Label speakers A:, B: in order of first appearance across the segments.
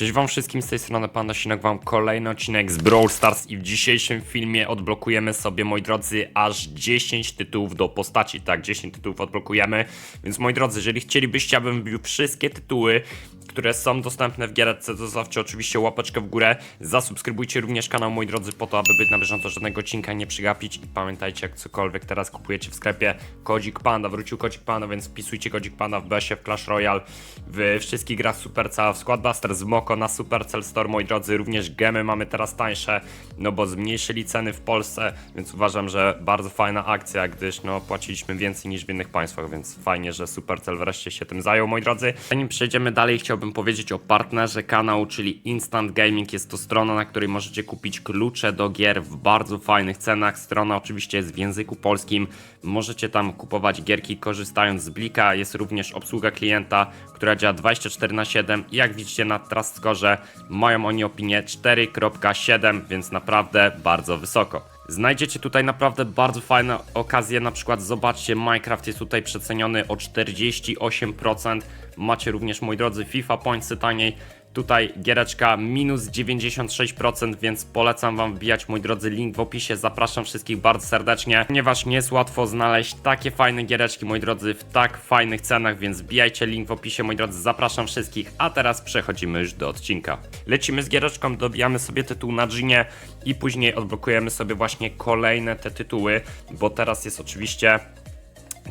A: Cześć wam wszystkim, z tej strony Panda Sinek, wam kolejny odcinek z Brawl Stars i w dzisiejszym filmie odblokujemy sobie, moi drodzy, aż 10 tytułów do postaci, tak, 10 tytułów odblokujemy, więc moi drodzy, jeżeli chcielibyście, abym wbił wszystkie tytuły, które są dostępne w gierce, zostawcie oczywiście łapeczkę w górę, zasubskrybujcie również kanał, moi drodzy, po to, aby być na bieżąco żadnego odcinka nie przegapić. I pamiętajcie, jak cokolwiek teraz kupujecie w sklepie, kodzik Panda, wrócił kodzik Panda, więc wpisujcie kodzik Panda w BS-ie, w Clash Royale, w wszystkich grach Supercell, w Squadbusters, w Moko, na Supercell Store, moi drodzy, również gemy mamy teraz tańsze, no bo zmniejszyli ceny w Polsce, więc uważam, że bardzo fajna akcja, gdyż no płaciliśmy więcej niż w innych państwach, więc fajnie, że Supercell wreszcie się tym zajął, moi drodzy. Zanim przejdziemy dalej, chciałbym powiedzieć o partnerze kanału, czyli Instant Gaming. Jest to strona, na której możecie kupić klucze do gier w bardzo fajnych cenach. Strona oczywiście jest w języku polskim. Możecie tam kupować gierki korzystając z Blika. Jest również obsługa klienta, która działa 24 na 7 i jak widzicie na Trustscore mają oni opinię 4.7, więc naprawdę bardzo wysoko. Znajdziecie tutaj naprawdę bardzo fajne okazje, na przykład zobaczcie, Minecraft jest tutaj przeceniony o 48%, macie również, moi drodzy, FIFA Pointsy taniej, tutaj giereczka minus 96%, więc polecam wam wbijać, moi drodzy, link w opisie, zapraszam wszystkich bardzo serdecznie, ponieważ nie jest łatwo znaleźć takie fajne giereczki, moi drodzy, w tak fajnych cenach, więc wbijajcie link w opisie, moi drodzy, zapraszam wszystkich, a teraz przechodzimy już do odcinka. Lecimy z giereczką, dobijamy sobie tytuł na Ginie i później odblokujemy sobie właśnie kolejne te tytuły, bo teraz jest oczywiście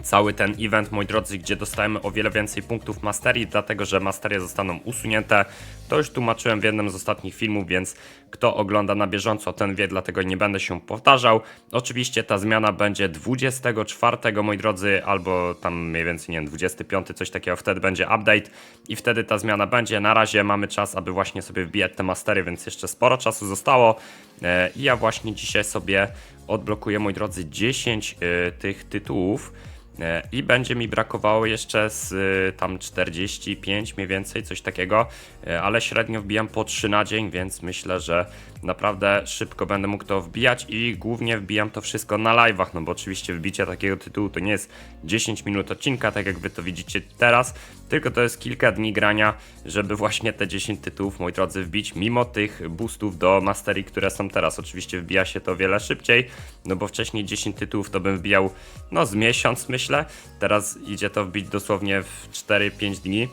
A: cały ten event, moi drodzy, gdzie dostajemy o wiele więcej punktów masterii, dlatego że masterie zostaną usunięte. To już tłumaczyłem w jednym z ostatnich filmów, więc kto ogląda na bieżąco, ten wie, dlatego nie będę się powtarzał. Oczywiście ta zmiana będzie 24, moi drodzy, albo tam mniej więcej, nie wiem, 25, coś takiego, wtedy będzie update i wtedy ta zmiana będzie. Na razie mamy czas, aby właśnie sobie wbijać te mastery, więc jeszcze sporo czasu zostało. E, I ja właśnie dzisiaj sobie odblokuję, moi drodzy, 10 e, tych tytułów. E, I będzie mi brakowało jeszcze z y, tam 45 mniej więcej, coś takiego, e, ale średnio wbijam po 3 na dzień, więc myślę, że naprawdę szybko będę mógł to wbijać i głównie wbijam to wszystko na live'ach, no bo oczywiście wbicie takiego tytułu to nie jest 10 minut odcinka, tak jak wy to widzicie teraz, tylko to jest kilka dni grania, żeby właśnie te 10 tytułów, moi drodzy, wbić, mimo tych boostów do masterii, które są teraz. Oczywiście wbija się to wiele szybciej, no bo wcześniej 10 tytułów to bym wbijał, no z miesiąc myślę, teraz idzie to wbić dosłownie w 4-5 dni,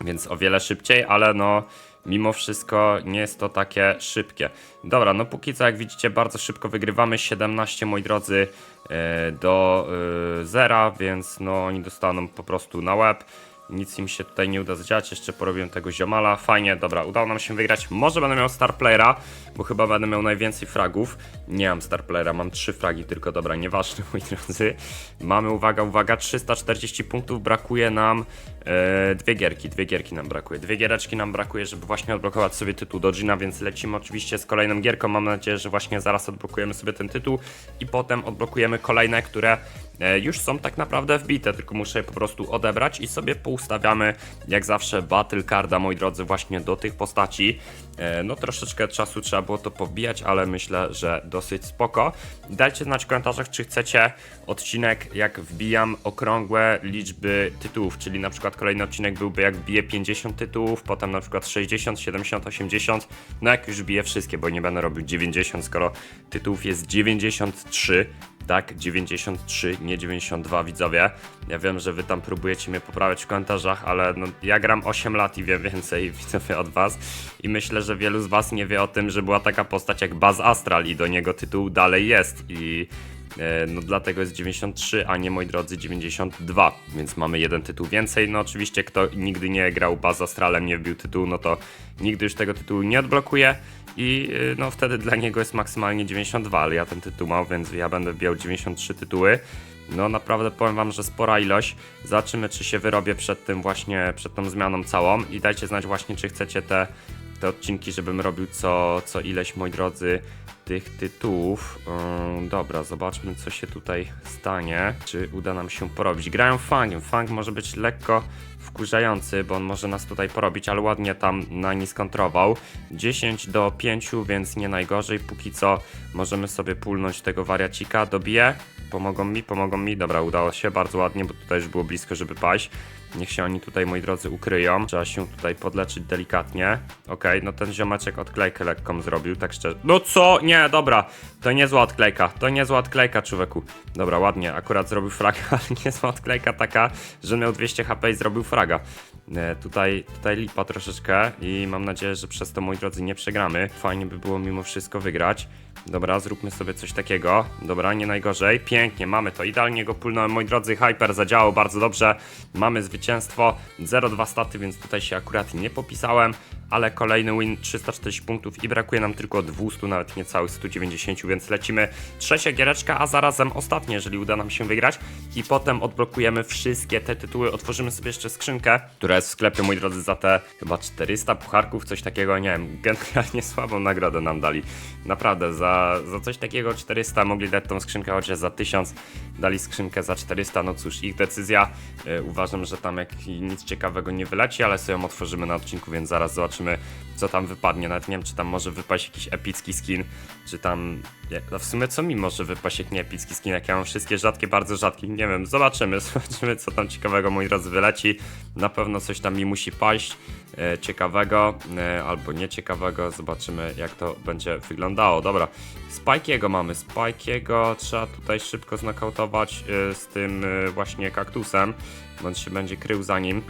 A: więc o wiele szybciej, ale no mimo wszystko nie jest to takie szybkie. Dobra, no póki co jak widzicie bardzo szybko wygrywamy 17 moi drodzy e, do e, zera, więc no oni dostaną po prostu na łeb. Nic im się tutaj nie uda zdziałać, jeszcze porobiłem tego ziomala. Fajnie, dobra, udało nam się wygrać. Może będę miał star playera, bo chyba będę miał najwięcej fragów. Nie mam star playera, mam trzy fragi tylko, dobra, nieważne moi drodzy. Mamy, uwaga, uwaga, 340 punktów, brakuje nam e, dwie gierki, dwie gierki nam brakuje. Dwie giereczki nam brakuje, żeby właśnie odblokować sobie tytuł do Gina, więc lecimy oczywiście z kolejną gierką. Mam nadzieję, że właśnie zaraz odblokujemy sobie ten tytuł i potem odblokujemy kolejne, które e, już są tak naprawdę wbite, tylko muszę je po prostu odebrać i sobie poustawiamy jak zawsze battle carda, moi drodzy, właśnie do tych postaci. E, No troszeczkę czasu trzeba było to pobijać, ale myślę, że dosyć spoko. Dajcie znać w komentarzach, czy chcecie odcinek, jak wbijam okrągłe liczby tytułów, czyli na przykład kolejny odcinek byłby jak wbiję 50 tytułów, potem na przykład 60, 70, 80, no jak już biję wszystkie, bo nie będę robił 90, skoro tytułów jest 93, tak, 93, nie 92 widzowie. Ja wiem, że wy tam próbujecie mnie poprawiać w komentarzach, ale no, ja gram 8 lat i wiem więcej widzowie od was. I myślę, że wielu z was nie wie o tym, że była taka postać jak Baz Astral i do niego tytuł dalej jest. I no dlatego jest 93, a nie moi drodzy 92, więc mamy jeden tytuł więcej. No oczywiście kto nigdy nie grał Baz Astralem, nie wbił tytułu, no to nigdy już tego tytułu nie odblokuje i y, no wtedy dla niego jest maksymalnie 92, ale ja ten tytuł mam, więc ja będę wbijał 93 tytuły. No naprawdę powiem wam, że spora ilość. Zobaczymy czy się wyrobię przed tym właśnie, przed tą zmianą całą i dajcie znać właśnie czy chcecie te, te odcinki, żebym robił co, co ileś moi drodzy tych tytułów. Ym, dobra, zobaczmy co się tutaj stanie. Czy uda nam się porobić. Grają fangiem. Fang może być lekko wkurzający, bo on może nas tutaj porobić, ale ładnie tam na nie skontrował. 10 do 5, więc nie najgorzej. Póki co możemy sobie pulnąć tego wariacika. Dobiję. Pomogą mi, pomogą mi. Dobra, udało się bardzo ładnie, bo tutaj już było blisko, żeby paść. Niech się oni tutaj, moi drodzy, ukryją. Trzeba się tutaj podleczyć delikatnie. Okej, no ten ziomeczek odklejkę lekką zrobił, tak szczerze. No co? Nie, dobra. To niezła odklejka. To niezła odklejka, człowieku. Dobra, ładnie. Akurat zrobił fraga, ale niezła odklejka taka, że miał 200 HP i zrobił fraga. E, tutaj, tutaj lipa troszeczkę i mam nadzieję, że przez to, moi drodzy, nie przegramy. Fajnie by było mimo wszystko wygrać. Dobra, zróbmy sobie coś takiego. Dobra, nie najgorzej. Pięknie, mamy to. Idealnie go pulnąłem, moi drodzy. Hyper zadziałał bardzo dobrze. Mamy zwycięstwo. 0,2 staty, więc tutaj się akurat nie popisałem. Ale kolejny win 340 punktów i brakuje nam tylko 200, nawet niecałych 190, więc lecimy trzecia giereczka, a zarazem ostatnie, jeżeli uda nam się wygrać. I potem odblokujemy wszystkie te tytuły. Otworzymy sobie jeszcze skrzynkę, która jest w sklepie, moi drodzy, za te chyba 400 pucharków, coś takiego, nie wiem, generalnie słabą nagrodę nam dali. Naprawdę, za, za coś takiego 400 mogli dać tą skrzynkę, chociaż za 1000 dali skrzynkę za 400, no cóż, ich decyzja. E, uważam, że tam jak nic ciekawego nie wyleci, ale sobie ją otworzymy na odcinku, więc zaraz zobaczymy, co tam wypadnie. Nawet nie wiem, czy tam może wypaść jakiś epicki skin, czy tam. No w sumie co mi może wypaść, jak nie epicki skin, jak ja mam wszystkie rzadkie, bardzo rzadkie. Nie wiem, zobaczymy, zobaczymy, co tam ciekawego, moi drodzy, wyleci. Na pewno coś tam mi musi paść ciekawego, e, albo nieciekawego. Zobaczymy, jak to będzie wyglądało. Dobra, Spike'ego mamy. Spike'ego trzeba tutaj szybko znokautować e, z tym e, właśnie kaktusem. On się będzie krył za nim. E,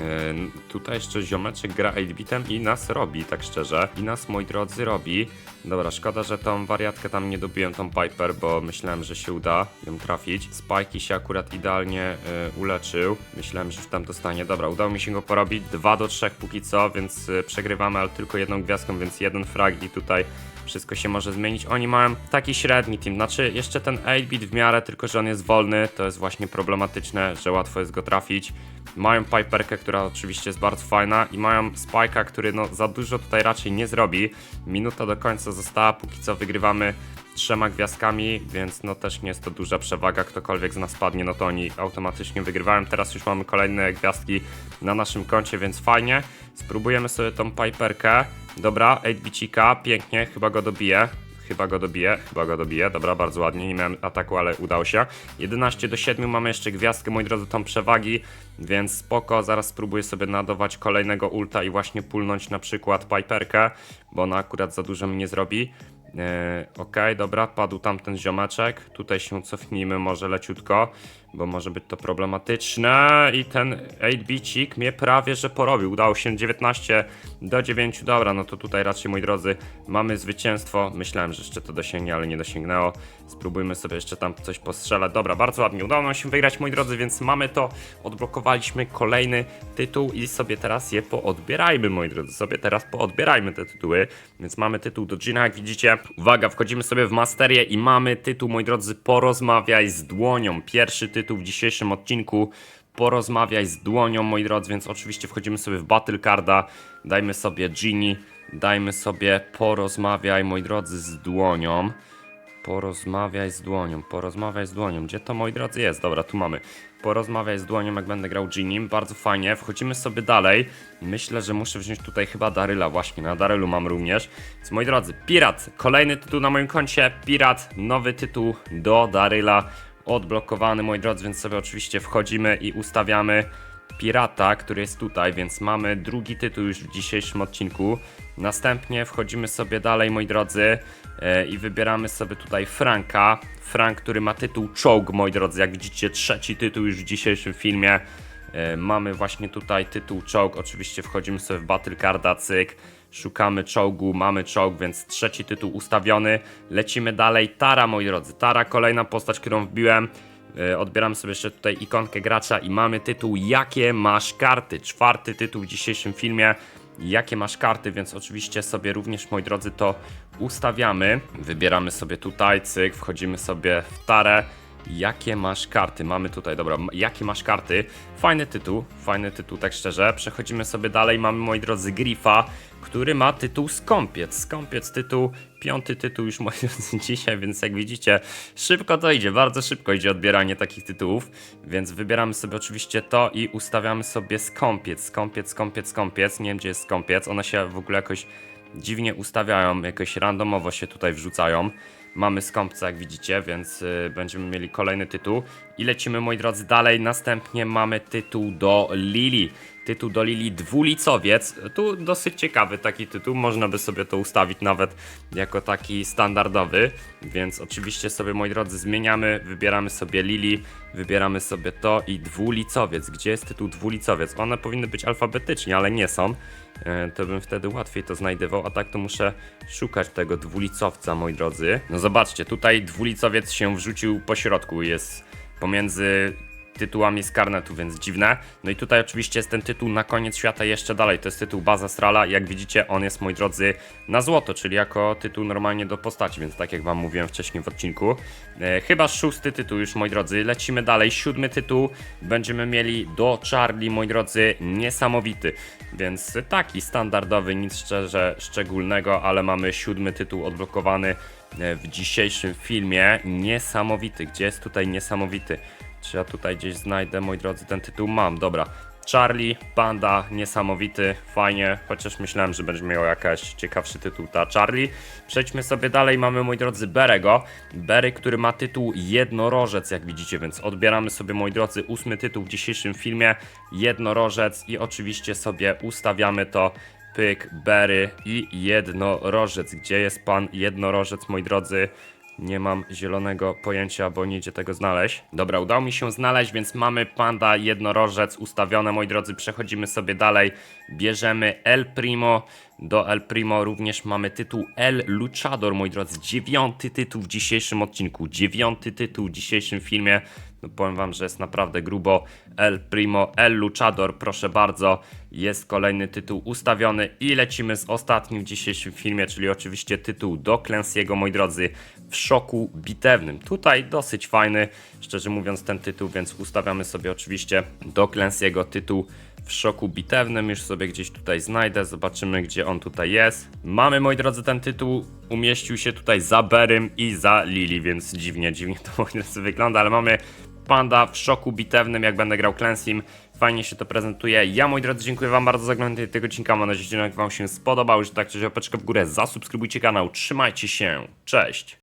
A: tutaj jeszcze ziomeczek gra 8-bitem i nas robi, tak szczerze. I nas, moi drodzy, robi. Dobra, szkoda, że tą wariatkę tam nie dobiłem, tą Piper, bo myślałem, że się uda ją trafić. Spike'i się akurat idealnie e, uleczył. Myślałem, że już tam dostanie. Dobra, udało mi się go porobić. 2 do 3 póki co, więc e, przegrywamy, ale tylko jedną gwiazdką, więc jeden frag i tutaj wszystko się może zmienić. Oni mają taki średni team, znaczy jeszcze ten 8-bit w miarę, tylko że on jest wolny, to jest właśnie problematyczne, że łatwo jest go trafić. Mają Piperkę, która oczywiście jest bardzo fajna i mają Spike'a, który no za dużo tutaj raczej nie zrobi. Minuta do końca została, póki co wygrywamy trzema gwiazdkami, więc no też nie jest to duża przewaga, ktokolwiek z nas padnie, no to oni automatycznie wygrywają. Teraz już mamy kolejne gwiazdki na naszym koncie, więc fajnie. Spróbujemy sobie tą Piperkę. Dobra, 8-bicika, pięknie, chyba go dobiję. Chyba go dobiję, chyba go dobiję. Dobra, bardzo ładnie, nie miałem ataku, ale udało się. 11 do 7 mamy jeszcze gwiazdkę, moi drodzy, tą przewagi, więc spoko. Zaraz spróbuję sobie nadawać kolejnego ulta i właśnie pulnąć na przykład Piperkę, bo ona akurat za dużo mi nie zrobi. Yy, Okej, dobra, padł tamten ziomeczek. Tutaj się cofnijmy może leciutko, bo może być to problematyczne. I ten 8-bicik mnie prawie że porobił. Udało się 19 do 9. Dobra, no to tutaj raczej, moi drodzy, mamy zwycięstwo. Myślałem, że jeszcze to dosięgnie, ale nie dosięgnęło. Spróbujmy sobie jeszcze tam coś postrzelać. Dobra, bardzo ładnie. Udało nam się wygrać, moi drodzy, więc mamy to. Odblokowaliśmy kolejny tytuł i sobie teraz je poodbierajmy, moi drodzy. Sobie teraz poodbierajmy te tytuły. Więc mamy tytuł do Gina, jak widzicie. Uwaga, wchodzimy sobie w masterię i mamy tytuł, moi drodzy, Porozmawiaj z dłonią. Pierwszy tytuł w dzisiejszym odcinku. Porozmawiaj z dłonią, moi drodzy, więc oczywiście wchodzimy sobie w Battle Carda. Dajmy sobie Genie, dajmy sobie porozmawiaj, moi drodzy, z dłonią. Porozmawiaj z dłonią, porozmawiaj z dłonią. Gdzie to, moi drodzy, jest? Dobra, tu mamy. Porozmawiaj z dłonią, jak będę grał Ginim. Bardzo fajnie. Wchodzimy sobie dalej. Myślę, że muszę wziąć tutaj chyba Daryla właśnie. Na Darylu mam również. Więc moi drodzy, Pirat. Kolejny tytuł na moim koncie. Pirat. Nowy tytuł do Daryla. Odblokowany, moi drodzy, więc sobie oczywiście wchodzimy i ustawiamy pirata, który jest tutaj, więc mamy drugi tytuł już w dzisiejszym odcinku. Następnie wchodzimy sobie dalej, moi drodzy, e, i wybieramy sobie tutaj Franka. Frank, który ma tytuł Czołg, moi drodzy, jak widzicie, trzeci tytuł już w dzisiejszym filmie. E, Mamy właśnie tutaj tytuł czołg, oczywiście wchodzimy sobie w Battle Carda, cyk, szukamy czołgu, mamy czołg, więc trzeci tytuł ustawiony. Lecimy dalej, Tara moi drodzy, Tara kolejna postać, którą wbiłem. E, Odbieramy sobie jeszcze tutaj ikonkę gracza i mamy tytuł Jakie masz karty? Czwarty tytuł w dzisiejszym filmie. Jakie masz karty, więc oczywiście sobie również, moi drodzy, to ustawiamy. Wybieramy sobie tutaj, cyk, wchodzimy sobie w tarę. Jakie masz karty? Mamy tutaj, dobra, jakie masz karty? Fajny tytuł, fajny tytuł, tak szczerze. Przechodzimy sobie dalej, mamy, moi drodzy, Grifa, który ma tytuł Skąpiec. Skąpiec, tytuł, piąty tytuł już, moi dzisiaj, więc jak widzicie, szybko to idzie, bardzo szybko idzie odbieranie takich tytułów, więc wybieramy sobie oczywiście to i ustawiamy sobie Skąpiec, Skąpiec, Skąpiec, Skąpiec. Nie wiem, gdzie jest Skąpiec, one się w ogóle jakoś dziwnie ustawiają, jakoś randomowo się tutaj wrzucają. mamy skąpca, jak widzicie, więc y, będziemy mieli kolejny tytuł. I lecimy, moi drodzy, dalej. Następnie mamy tytuł do Lili. Tytuł do Lili Dwulicowiec. Tu dosyć ciekawy taki tytuł, można by sobie to ustawić nawet jako taki standardowy, więc oczywiście sobie, moi drodzy, zmieniamy, wybieramy sobie Lili, wybieramy sobie to i Dwulicowiec. Gdzie jest tytuł Dwulicowiec? One powinny być alfabetycznie, ale nie są. E, To bym wtedy łatwiej to znajdował, a tak to muszę szukać tego dwulicowca, moi drodzy. No zobaczcie, tutaj dwulicowiec się wrzucił po środku, jest pomiędzy tytułami z karnetu, więc dziwne. No i tutaj oczywiście jest ten tytuł na koniec świata jeszcze dalej, to jest tytuł Baza Strala. Jak widzicie, on jest, moi drodzy, na złoto, czyli jako tytuł normalnie do postaci, więc tak jak wam mówiłem wcześniej w odcinku. E, chyba szósty tytuł już, moi drodzy. Lecimy dalej. Siódmy tytuł będziemy mieli do Charlie, moi drodzy, niesamowity. Więc taki standardowy, nic szczerze szczególnego, ale mamy siódmy tytuł odblokowany e, w dzisiejszym filmie. Niesamowity. Gdzie jest tutaj niesamowity? Czy ja tutaj gdzieś znajdę, moi drodzy, ten tytuł mam, dobra. Charlie, Panda, niesamowity, fajnie, chociaż myślałem, że będzie miał jakaś ciekawszy tytuł ta Charlie. Przejdźmy sobie dalej, mamy moi drodzy Berego. Berry, który ma tytuł Jednorożec, jak widzicie, więc odbieramy sobie, moi drodzy, ósmy tytuł w dzisiejszym filmie, Jednorożec i oczywiście sobie ustawiamy to pyk, Berry i Jednorożec. Gdzie jest pan Jednorożec, moi drodzy? Nie mam zielonego pojęcia, bo nie idzie tego znaleźć. Dobra, udało mi się znaleźć, więc mamy panda jednorożec ustawione, moi drodzy. Przechodzimy sobie dalej. Bierzemy El Primo. Do El Primo również mamy tytuł El Luchador, moi drodzy. Dziewiąty tytuł w dzisiejszym odcinku. Dziewiąty tytuł w dzisiejszym filmie. No powiem wam, że jest naprawdę grubo. El Primo, El Luchador, proszę bardzo. Jest kolejny tytuł ustawiony i lecimy z ostatnim w dzisiejszym filmie, czyli oczywiście tytuł do Clancy'ego, moi drodzy, w szoku bitewnym. Tutaj dosyć fajny, szczerze mówiąc, ten tytuł, więc ustawiamy sobie oczywiście do Clancy'ego tytuł w szoku bitewnym. Już sobie gdzieś tutaj znajdę, zobaczymy gdzie on tutaj jest. Mamy, moi drodzy, ten tytuł umieścił się tutaj za Berym i za Lili, więc dziwnie, dziwnie to moi drodzy wygląda, ale mamy Panda w szoku bitewnym, jak będę grał Clancy'm. Fajnie się to prezentuje. Ja, moi drodzy, dziękuję wam bardzo za oglądanie tego odcinka. Mam nadzieję, że wam się spodobał. Już tak, czy łapeczkę w górę, zasubskrybujcie kanał. Trzymajcie się. Cześć.